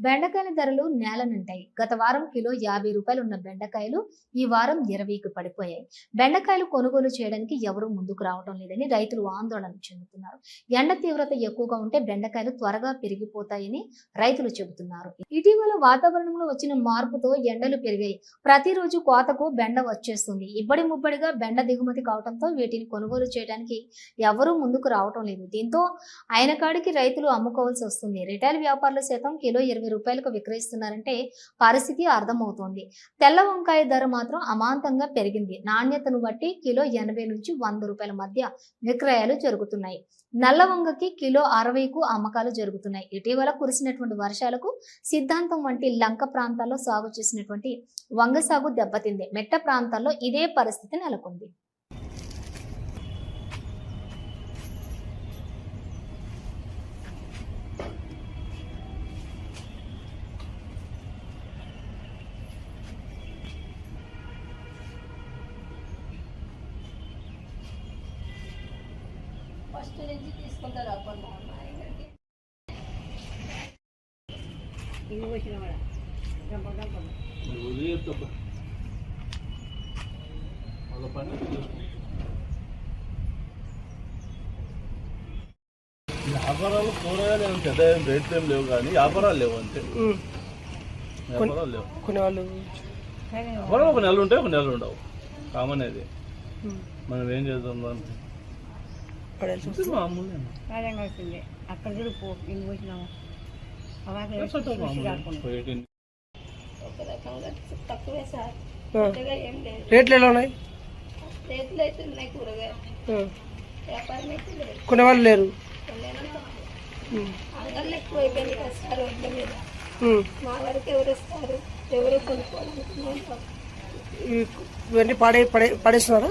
బెండకాయల ధరలు నేలనంటాయి. గత వారం కిలో యాభై రూపాయలు ఉన్న బెండకాయలు ఈ వారం ఇరవైకి పడిపోయాయి. బెండకాయలు కొనుగోలు చేయడానికి ఎవరూ ముందుకు రావడం లేదని రైతులు ఆందోళన చెందుతున్నారు. ఎండ తీవ్రత ఎక్కువగా ఉంటే బెండకాయలు త్వరగా పెరిగిపోతాయని రైతులు చెబుతున్నారు. ఇటీవల వాతావరణంలో వచ్చిన మార్పుతో ఎండలు పెరిగాయి. ప్రతిరోజు కోతకు బెండ వచ్చేస్తుంది. ఇబ్బడి ముబ్బడిగా బెండ దిగుమతి కావడంతో వీటిని కొనుగోలు చేయడానికి ఎవరూ ముందుకు రావటం లేదు. దీంతో ఆయన కాడికి రైతులు అమ్ముకోవాల్సి వస్తుంది. రిటైల్ వ్యాపారులు సైతం కిలో ఇరవై రూపాయలకు విక్రయిస్తున్నారంటే పరిస్థితి అర్థమవుతోంది. తెల్ల వంకాయ ధర మాత్రం అమాంతంగా పెరిగింది. నాణ్యతను బట్టి కిలో ఎనభై నుంచి వంద రూపాయల మధ్య విక్రయాలు జరుగుతున్నాయి. నల్ల వంగకి కిలో అరవైకు అమ్మకాలు జరుగుతున్నాయి. ఇటీవల కురిసినటువంటి వర్షాలకు సిద్ధాంతం వంటి లంక ప్రాంతాల్లో సాగు చేసినటువంటి వంగ సాగు దెబ్బతింది. మెట్ట ప్రాంతాల్లో ఇదే పరిస్థితి నెలకొంది. ఫస్ట్ నుంచి తీసుకుంటారు అప్పుడు ఇవి కూడా. గంప వ్యాపారాలు కూరగాయలు ఏం పెద్ద ఏం రేట్లు ఏం లేవు కానీ వ్యాపారాలు లేవు అంతే. వ్యాపారాలు లేవు. కొన్ని వాళ్ళు ఒక నెల ఉంటాయి ఒక నెల ఉండవు. కామన్ అది. మనం ఏం చేద్దాం దానికి? మామూలే రాజంగా వచ్చింది అక్కడ చూడు పో ఇన్ని తక్కువే సార్. ఆ. పెద్దగా ఏం లేదు. రేట్లు ఎలా ఉన్నాయి? రేట్లు అయితే ఉన్నాయి. వ్యాపారం అయితే లేదు. కొన్ని వాళ్ళు లేరు. అందరిలో ఎక్కువ అయిపోయింది కదా సార్ రోడ్ల మీద. ఉమ్. మా వరకు ఎవరు ఇవన్నీ పడే పడేస్తున్నారా?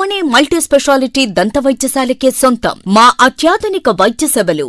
రమణి మల్టీ స్పెషాలిటీ దంత వైద్యశాలకే సొంతం. మా అత్యాధునిక వైద్య సేవలు